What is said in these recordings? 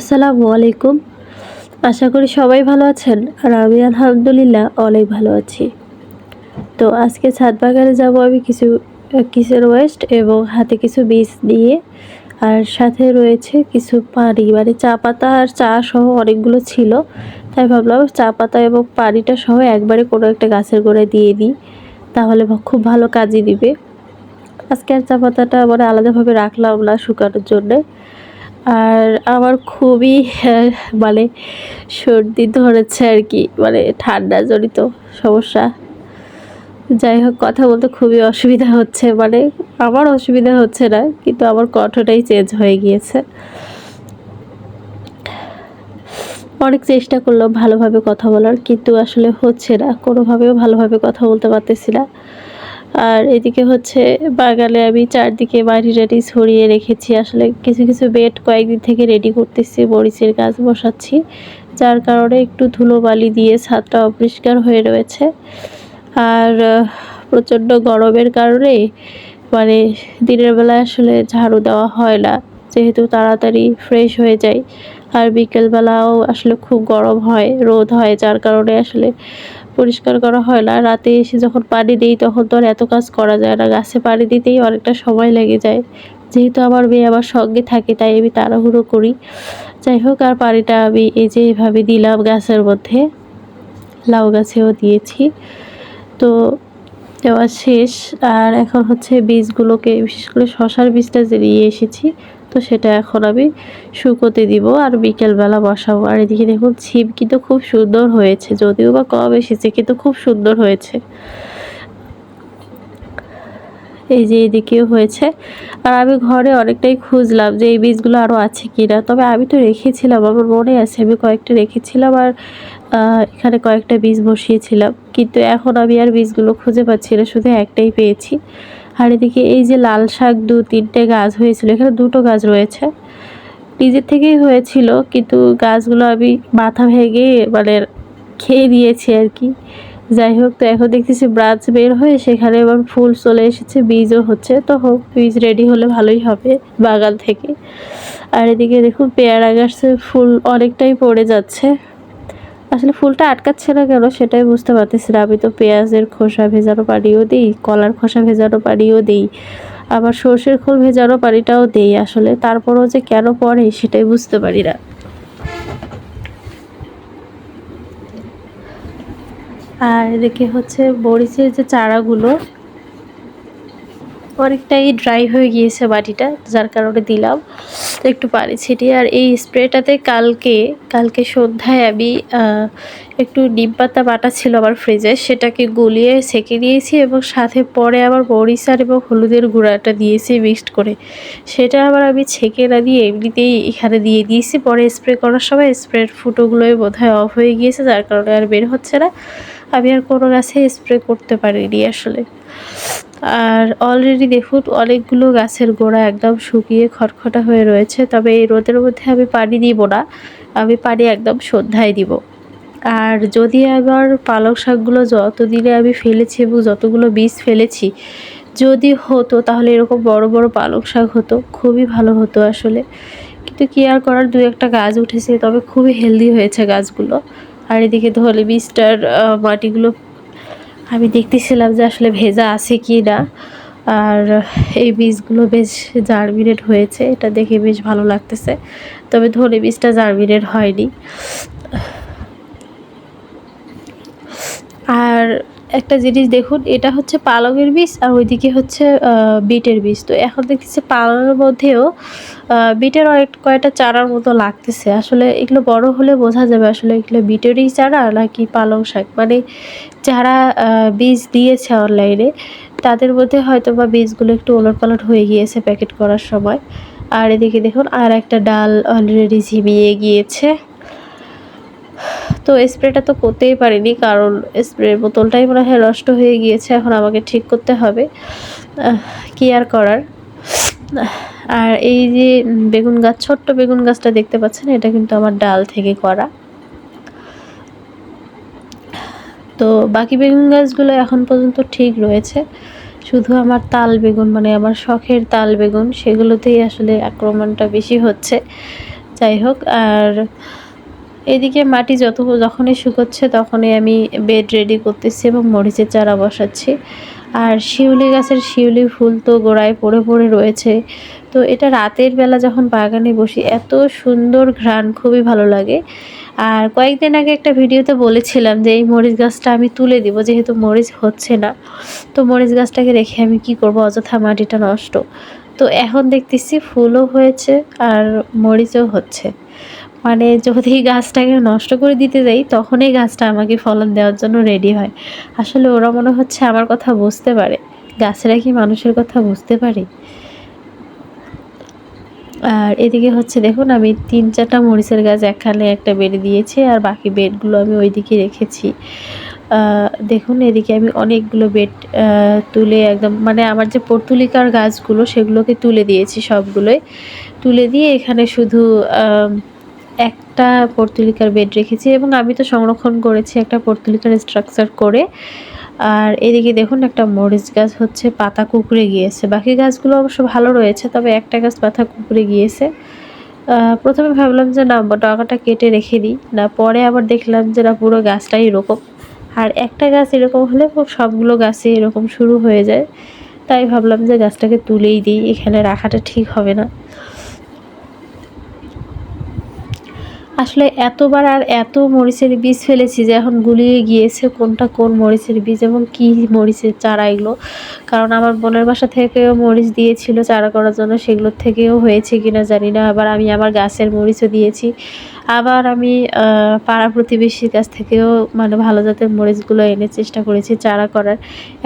আসসালামু আলাইকুম। আশা করি সবাই ভালো আছেন আর আমি আলহামদুলিল্লাহ অনেক ভালো আছি। তো আজকে ছাদ বাগানে যাব আমি কিছু কিচেন ওয়েস্ট এবং হাতে কিছু বীজ নিয়ে আর সাথে রয়েছে কিছু পানি। মানে চা পাতা আর চা সহ অনেকগুলো ছিল। তাই ভাবলাম চা পাতা এবং পানিটা সহ একবারে কোনো একটা গাছের গোড়ায় দিয়ে দিই তাহলে খুব ভালো কাজে দিবে। আজকে আর চা পাতাটা মানে আলাদাভাবে রাখলাম না শুকানোর জন্যে। আর আমার খুবই মানে সর্দি ধরেছে আর কি মানে ঠান্ডা জড়িত সমস্যা। যাই হোক, কথা বলতে খুবই অসুবিধা হচ্ছে মানে আমার অসুবিধা হচ্ছে না, কিন্তু আমার কণ্ঠটাই চেঞ্জ হয়ে গিয়েছে। অনেক চেষ্টা করলাম ভালোভাবে কথা বলার, কিন্তু আসলে হচ্ছে না, কোনোভাবেও ভালোভাবে কথা বলতে পারতেছি না। আর এদিকে হচ্ছে বাগালে আমি চারদিকে মাটি টাটি ছড়িয়ে রেখেছি। আসলে কিছু কিছু বেড কয়েকদিন থেকে রেডি করতেছি, মরিচের গাছ বসাচ্ছি, যার কারণে একটু ধুলোবালি দিয়ে ছাদটা অপরিষ্কার হয়ে রয়েছে। আর প্রচণ্ড গরমের কারণে মানে দিনের বেলায় আসলে ঝাড়ু দেওয়া হয় না, যেহেতু তাড়াতাড়ি ফ্রেশ হয়ে যায়। আর বিকেলবেলাও আসলে খুব গরম হয়, রোদ হয়, যার কারণে আসলে পরিষ্কার করা হয় না। রাতে এসে যখন পানি দিই, তখন তো আর এত কাজ করা যায় না। গাছে পানি দিতেই অনেকটা সময় লেগে যায়। যেহেতু আমার মেয়ে আমার সঙ্গে থাকে, তাই আমি তাড়াহুড়ো করি। যাই হোক, আর পানিটা আমি এই যে এভাবে দিলাম গাছের মধ্যে। লাউ গাছেও দিয়েছি। তো দেওয়া শেষ। আর এখন হচ্ছে বীজগুলোকে, বিশেষ করে শশার বীজটা যে নিয়ে এসেছি তো সেটা এখন আমি শুকোতে দিব আর বিকেলবেলা বসাবো। আর এদিকে দেখুন, ছিপ কিন্তু খুব সুন্দর হয়েছে, যদিও বা কম এসেছে, কিন্তু খুব সুন্দর হয়েছে। এই যে এদিকেও হয়েছে। আর আমি ঘরে অনেকটাই খুঁজলাম যে এই বীজগুলো আরও আছে কি না তবে আমি তো রেখেছিলাম, আমার মনে আছে, আমি কয়েকটা রেখেছিলাম আর এখানে কয়েকটা বীজ বসিয়েছিলাম। কিন্তু এখন আমি আর বীজগুলো খুঁজে পাচ্ছি না, শুধু একটাই পেয়েছি। আর এদিকে এই যে লাল শাক দু তিনটে গাছ হয়েছিল, এখানে দুটো গাছ রয়েছে। নিজের থেকেই হয়েছিল, কিন্তু গাছগুলো আমি মাথা ভেঙে মানে খেয়ে দিয়েছি আর কি। যাই হোক, তো এখন দেখতেছি ব্রাঞ্চ বের হয়ে সেখানে এবার ফুল চলে এসেছে, বীজও হচ্ছে। তো হোক, বীজ রেডি হলে ভালোই হবে বাগান থেকে। আর এদিকে দেখুন পেয়ারা গাছে ফুল অনেকটাই পড়ে যাচ্ছে। আসলে ফুলটা আটকাচ্ছে না কেন সেটাই বুঝতে পারতেছি না। আমি তো পেঁয়াজের খোসা ভেজানো পানিও দিই, কলার খোসা ভেজানো পানিও দিই, আবার সর্ষের খোল ভেজানো পানিটাও দেই। আসলে তারপরও যে কেন পড়ে সেটাই বুঝতে পারি না। আর এদিকে হচ্ছে মরিচের যে চারাগুলো, অনেকটাই ড্রাই হয়ে গিয়েছে মাটিটা, যার কারণে দিলাম। একটু পানি ছিটিয়ে, আর এই স্প্রেটাতে কালকে কালকে সন্ধ্যায় আমি একটু নিম পাতা বাটা ছিল আমার ফ্রিজে, সেটাকে গলিয়ে সেঁকে দিয়েছি এবং সাথে পরে আবার মরিচার এবং হলুদের গুঁড়াটা দিয়েছি মিক্সড করে। সেটা আবার আমি ছেঁকে না দিয়ে এমনিতেই এখানে দিয়ে দিয়েছি। পরে স্প্রে করার সময় স্প্রের ফুটোগুলোই বোধহয় অফ হয়ে গিয়েছে, যার কারণে আর বের হচ্ছে না। আমি আর কোনো গাছে স্প্রে করতে পারিনি আসলে। আর অলরেডি দেখুন, অনেকগুলো গাছের গোড়া একদম শুকিয়ে খটখটা হয়ে রয়েছে, তবে এই রোদের মধ্যে আমি পানি দিব না, আমি পানি একদম সন্ধ্যায় দিব। আর যদি আবার পালক শাকগুলো যত দিনে আমি ফেলেছি এবং যতগুলো বীজ ফেলেছি, যদি হতো তাহলে এরকম বড় বড় পালং শাক হতো, খুবই ভালো হতো আসলে। কিন্তু কি আর করার, দু একটা গাছ উঠেছে, তবে খুবই হেলদি হয়েছে গাছগুলো। আর এদিকে ধলে বীজটার মাটিগুলো আমি দেখতেছিলাম যে আসলে ভেজা আছে কি না আর এই বীজগুলো বেশ জার্মিনেট হয়েছে, এটা দেখে বেশ ভালো লাগতেছে। তবে ধনে বীজটা জার্মিনেট হয়নি। আর একটা জিনিস দেখুন, এটা হচ্ছে পালংয়ের বীজ আর ওইদিকে হচ্ছে বিটের বীজ। তো এখন দেখতেছি পালংয়ের মধ্যেও বিটের অনেক, কয়েকটা চারার মতো লাগতেছে। আসলে এগুলো বড় হলে বোঝা যাবে আসলে এগুলো বিটেরই চারা নাকি পালং শাক। মানে যারা বীজ দিয়েছে অনলাইনে, তাদের মধ্যে হয়তো বা বীজগুলো একটু ওলট পালট হয়ে গিয়েছে প্যাকেট করার সময়। আর এদিকে দেখুন আর একটা ডাল অলরেডি ঝিমিয়ে গিয়েছে। তো স্প্রেটা তো করতেই পারিনি, কারণ স্প্রের বোতলটাই মনে হয় নষ্ট হয়ে গিয়েছে, এখন আমাকে ঠিক করতে হবে। কি আর করার? আর এই যে বেগুন গাছ, ছোট্ট বেগুন গাছটা দেখতে পাচ্ছেন, এটা কিন্তু আমার ডাল থেকে করা। তো বাকি বেগুন গাছগুলো এখন পর্যন্ত ঠিক রয়েছে, শুধু আমার তাল বেগুন মানে আমার শখের তাল বেগুন, সেগুলোতেই আসলে আক্রমণটা বেশি হচ্ছে। যাই হোক, আর এদিকে মাটি যত যখনই শুকোচ্ছে তখনই আমি বেড রেডি করতেছি এবং মরিচের চারা বসাচ্ছি। আর শিউলি গাছের শিউলি ফুল তো গোড়ায় পড়ে পড়ে রয়েছে। তো এটা রাতের বেলা যখন বাগানে বসি, এত সুন্দর ঘ্রাণ, খুবই ভালো লাগে। আর কয়েকদিন আগে একটা ভিডিওতে বলেছিলাম যে এই মরিচ গাছটা আমি তুলে দিব, যেহেতু মরিচ হচ্ছে না। তো মরিচ গাছটাকে রেখে আমি কি করব? অযথা মাটিটা নষ্ট। তো এখন দেখতেছি ফুলও হয়েছে আর মরিচও হচ্ছে। মানে যদি গাছটাকে নষ্ট করে দিতে যাই তখনই গাছটা আমাকে ফলন দেওয়ার জন্য রেডি হয়। আসলে ওরা মনে হচ্ছে আমার কথা বুঝতে পারে। গাছেরা কি মানুষের কথা বুঝতে পারে? আর এদিকে হচ্ছে দেখুন, আমি তিন চারটা মরিচের গাছ একখানে একটা বেড়ে দিয়েছি আর বাকি বেডগুলো আমি ওইদিকে রেখেছি। দেখুন, এদিকে আমি অনেকগুলো বেড তুলে একদম মানে আমার যে পর্তুলিকার গাছগুলো, সেগুলোকে তুলে দিয়েছি সবগুলোই। তুলে দিয়ে এখানে শুধু একটা পর্তুলিকার বেড রেখেছি এবং আমি তো সংরক্ষণ করেছি একটা পর্তুলিকার স্ট্রাকচার করে। আর এদিকে দেখুন একটা মরিচ গাছ হচ্ছে, পাতা কুকড়ে গিয়েছে। বাকি গাছগুলো অবশ্য ভালো রয়েছে, তবে একটা গাছ পাতা কুকড়ে গিয়েছে। প্রথমে ভাবলাম যে না ডগাটা কেটে রেখে দিই। না, পরে আবার দেখলাম যে না, পুরো গাছটাই এরকম। আর একটা গাছ এরকম হলে সবগুলো গাছে এরকম শুরু হয়ে যায়। তাই ভাবলাম যে গাছটাকে তুলেই দিই, এখানে রাখাটা ঠিক হবে না। আসলে এতবার আর এত মরিচের বীজ ফেলেছি যে এখন গুলিয়ে গিয়েছে কোনটা কোন মরিচের বীজ এবং কি মরিচের চারা এগুলো। কারণ আমার বোনের বাসা থেকেও মরিচ দিয়েছিল চারা করার জন্য, সেগুলোর থেকেও হয়েছে কিনা জানি না। আবার আমি আমার গাছের মরিচও দিয়েছি। আবার আমি পাড়া প্রতিবেশীর কাছ থেকেও মানে ভালো জাতের মরিচগুলো এনে চেষ্টা করেছি চারা করার।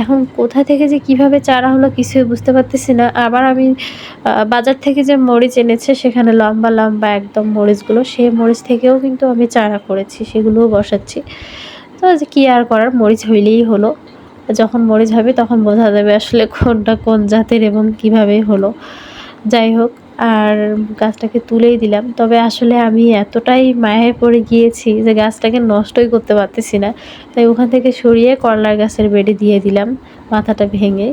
এখন কোথা থেকে যে কীভাবে চারা হলো কিছুই বুঝতে পারতেছি না। আবার আমি বাজার থেকে যে মরিচ এনেছে, সেখানে লম্বা লম্বা একদম মরিচগুলো, সেই মরিচ থেকেও কিন্তু আমি চারা করেছি, সেগুলোও বসাচ্ছি। তো কী আর করার? মরিচ হইলেই হলো। যখন মরিচ হবে তখন বোঝা যাবে আসলে কোনটা কোন জাতের এবং কীভাবে হলো। যাই হোক, আর গাছটাকে তুলেই দিলাম। তবে আসলে আমি এতটাই মায়ে পড়ে গিয়েছি যে গাছটাকে নষ্টই করতে পারতেছি না। তাই ওখান থেকে সরিয়ে করলার গাছের বেডে দিয়ে দিলাম, মাথাটা ভেঙে।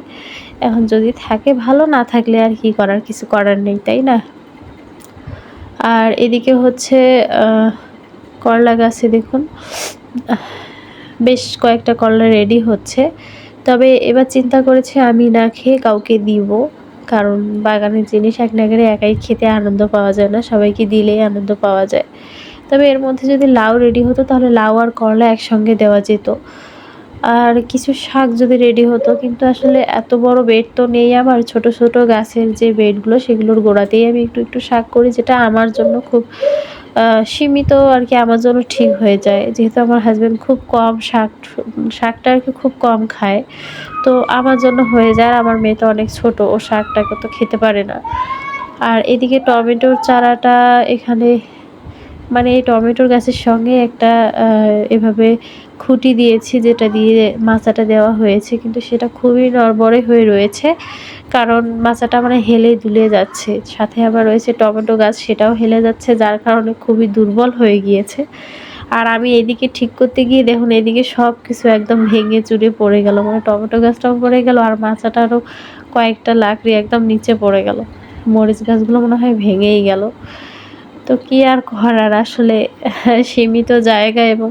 এখন যদি থাকে ভালো, না থাকলে আর কি করার? কিছু করার নেই, তাই না? আর এদিকে হচ্ছে করলা গাছে দেখুন, বেশ কয়েকটা করলা রেডি হচ্ছে। তবে এবার চিন্তা করেছে আমি না খেয়ে কাউকে দিব, কারণ বাগানের জিনিস এক নাগারে একাই খেতে আনন্দ পাওয়া যায় না, সবাইকে দিলেই আনন্দ পাওয়া যায়। তবে এর মধ্যে যদি লাউ রেডি হতো, তাহলে লাউ আর করলা একসঙ্গে দেওয়া যেত। আর কিছু শাক যদি রেডি হতো, কিন্তু আসলে এত বড় বেড তো নেই আমার। ছোট ছোট গাছের যে বেডগুলো সেগুলোর গোড়াতেই আমি একটু একটু শাক করি, যেটা আমার জন্য খুব সীমিত আর কি আমার জন্য ঠিক হয়ে যায়। যেহেতু আমার হাজব্যান্ড খুব কম শাক, শাকটা আর কি খুব কম খায়। তো আমার জন্য হয়ে যায়, আর আমার মেয়ে তো অনেক ছোট, ও শাকটাকে তো খেতে পারে না। আর এদিকে টমেটোর চারাটা এখানে মানে এই টমেটোর গাছের সঙ্গে একটা এভাবে খুঁটি দিয়েছি, যেটা দিয়ে মাচাটা দেওয়া হয়েছে, কিন্তু সেটা খুবই নড়বড়ে হয়ে রয়েছে, কারণ মাচাটা মানে হেলে দুলে যাচ্ছে। সাথে আবার রয়েছে টমেটো গাছ, সেটাও হেলে যাচ্ছে, যার কারণে খুবই দুর্বল হয়ে গিয়েছে। আর আমি এদিকে ঠিক করতে গিয়ে দেখুন, এদিকে সব কিছু একদম ভেঙে চুরে পড়ে গেল মানে টমেটো গাছটাও পড়ে গেল, আর মাচাটারও কয়েকটা লাকড়ি একদম নিচে পড়ে গেল। মরিচ গাছগুলো মনে হয় ভেঙেই গেল। তো কি আর করার? আসলে সীমিত জায়গা এবং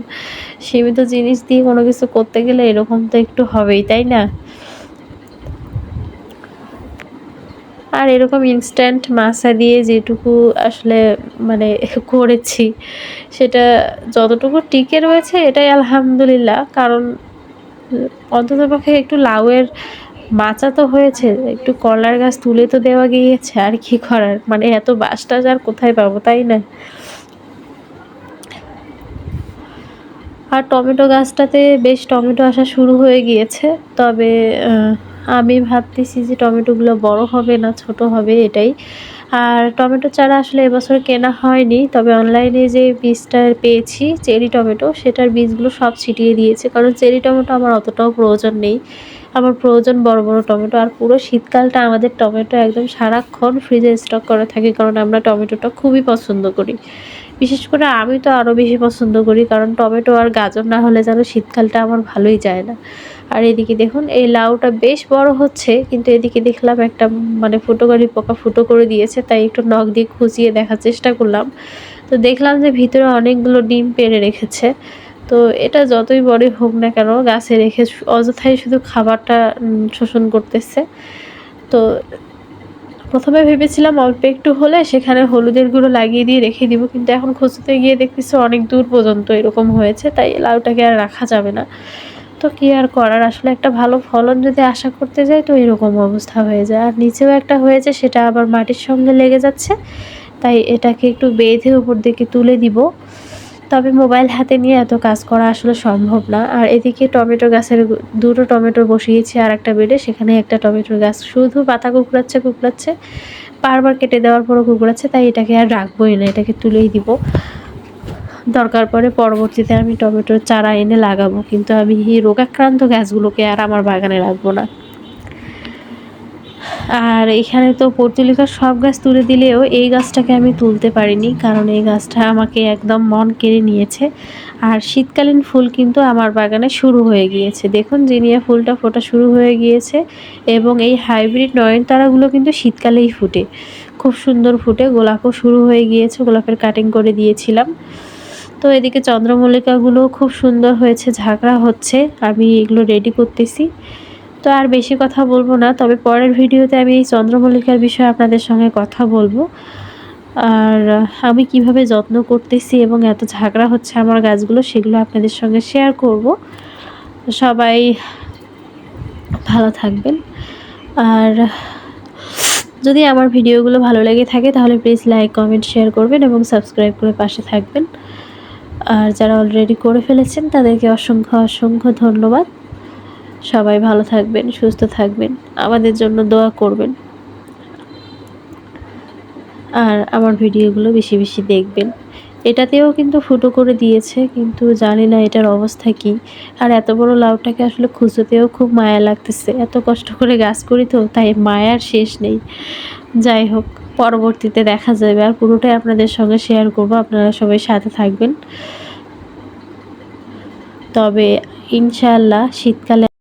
সীমিত জিনিস দিয়ে কোনো কিছু করতে গেলে এরকম তো একটু হবেই, তাই না? আর এরকম ইনস্ট্যান্ট মাছা দিয়ে যেটুকু আসলে মানে করেছি, সেটা যতটুকু টিকে রয়েছে এটাই আলহামদুলিল্লাহ। কারণ, অন্ততপক্ষে একটু লাউয়ের মাচা তো হয়েছে, একটু কলার গাছ তুলে তো দেওয়া গিয়েছে, আর কি করার? মানে এত বাস টাস আর কোথায় পাবো, তাই না? আর টমেটো গাছটাতে বেশ টমেটো আসা শুরু হয়ে গিয়েছে, তবে আমি ভাবতেছি যে টমেটোগুলো বড় হবে না ছোট হবে এটাই। আর টমেটো চারা আসলে এবছর কেনা হয়নি, তবে অনলাইনে যে বীজটা পেয়েছি, চেরি টমেটো, সেটার বীজগুলো সব ছিটিয়ে দিয়েছে, কারণ চেরি টমেটো আমার অতটাও প্রয়োজন নেই। আমার প্রয়োজন বড় বড় টমেটো। আর পুরো শীতকালটা আমাদের টমেটো একদম সারাক্ষণ ফ্রিজে স্টক করা থাকে, কারণ আমরা টমেটোটা খুবই পছন্দ করি। বিশেষ করে আমি তো আরও বেশি পছন্দ করি, কারণ টমেটো আর গাজর না হলে যেন শীতকালটা আমার ভালোই যায় না। আর এদিকে দেখুন, এই লাউটা বেশ বড় হচ্ছে, কিন্তু এদিকে দেখলাম একটা মানে ফুটোকারি পোকা ফুটো করে দিয়েছে, তাই একটু নখ দিয়ে খুঁজিয়ে দেখার চেষ্টা করলাম। তো দেখলাম যে ভিতরে অনেকগুলো ডিম পেড়ে রেখেছে। তো এটা যতই বড়ই হোক না কেন গাছে রেখে অযথাই শুধু খাবারটা শোষণ করতেছে। তো প্রথমে ভেবেছিলাম অল্প একটু হলে সেখানে হলুদের গুঁড়ো লাগিয়ে দিয়ে রেখে দিব, কিন্তু এখন খুঁজতে গিয়ে দেখতেছি অনেক দূর পর্যন্ত এরকম হয়েছে, তাই লাউটাকে আর রাখা যাবে না। তো কী আর করার? আসলে একটা ভালো ফলন যদি আশা করতে যাই তো এরকম অবস্থা হয়ে যায়। আর নিচেও একটা হয়েছে, সেটা আবার মাটির সঙ্গে লেগে যাচ্ছে, তাই এটাকে একটু বেঁধে উপর দিকে তুলে দিব। তবে মোবাইল হাতে নিয়ে এত কাজ করা আসলে সম্ভব না। আর এদিকে টমেটো গাছের দুটো টমেটো বসিয়েছি আর একটা বেডে সেখানে একটা টমেটোর গাছ শুধু পাতা কুকড়াচ্ছে কুকড়াচ্ছে বারবার কেটে দেওয়ার পরও কুকড়াচ্ছে তাই এটাকে আর রাখবোই না, এটাকে তুলেই দিব। দরকার পড়ে পরবর্তীতে আমি টমেটোর চারা এনে লাগাবো, কিন্তু আমি এই রোগাক্রান্ত গাছগুলোকে আর আমার বাগানে রাখব না। আর এখানে তো পর্তুলিকার সব গাছ তুলে দিলেও এই গাছটাকে আমি তুলতে পারিনি, কারণ এই গাছটা আমাকে একদম মন কেড়ে নিয়েছে। আর শীতকালীন ফুল কিন্তু আমার বাগানে শুরু হয়ে গিয়েছে। দেখুন জিনিয়া ফুলটা ফোটা শুরু হয়ে গিয়েছে এবং এই হাইব্রিড নয়নতারাগুলো কিন্তু শীতকালেই ফুটে। খুব সুন্দর ফুটে, গোলাপও শুরু হয়ে গিয়েছে, গোলাপের কাটিং করে দিয়েছিলাম। তো এদিকে চন্দ্রমল্লিকাগুলো খুব সুন্দর হয়েছে, ঝাঁকড়া হচ্ছে, আমি এগুলো রেডি করতেছি। তো আর বেশি কথা বলব না, তবে পরের ভিডিওতে আমি এই চন্দ্রমল্লিকার বিষয়ে আপনাদের সঙ্গে কথা বলব। আর আমি কীভাবে যত্ন করতেছি এবং এত ঝাগড়া হচ্ছে আমার গাছগুলো সেগুলো আপনাদের সঙ্গে শেয়ার করব। সবাই ভালো থাকবেন। আর যদি আমার ভিডিওগুলো ভালো লেগে থাকে তাহলে প্লিজ লাইক কমেন্ট শেয়ার করবেন এবং সাবস্ক্রাইব করে পাশে থাকবেন। আর যারা অলরেডি করে ফেলেছেন তাদেরকে অসংখ্য অসংখ্য ধন্যবাদ। সবাই ভালো থাকবেন, সুস্থ থাকবেন, আমাদের জন্য দোয়া করবেন। আর আমার ভিডিওগুলো বেশি বেশি দেখবেন। এটাতেও কিন্তু ফুটো করে দিয়েছে, কিন্তু জানি না এটার অবস্থা কি। আর এত বড় লাউটাকে আসলে খুঁজতেও খুব মায়া লাগতেছে। এত কষ্ট করে গাছ করি তো, তাই মায়ার শেষ নেই। যাই হোক, পরবর্তীতে দেখা যাবে। আর পুরোটাই আপনাদের সঙ্গে শেয়ার করব। আপনারা সবাই সাথে থাকবেন। তবে ইনশাল্লাহ শীতকালে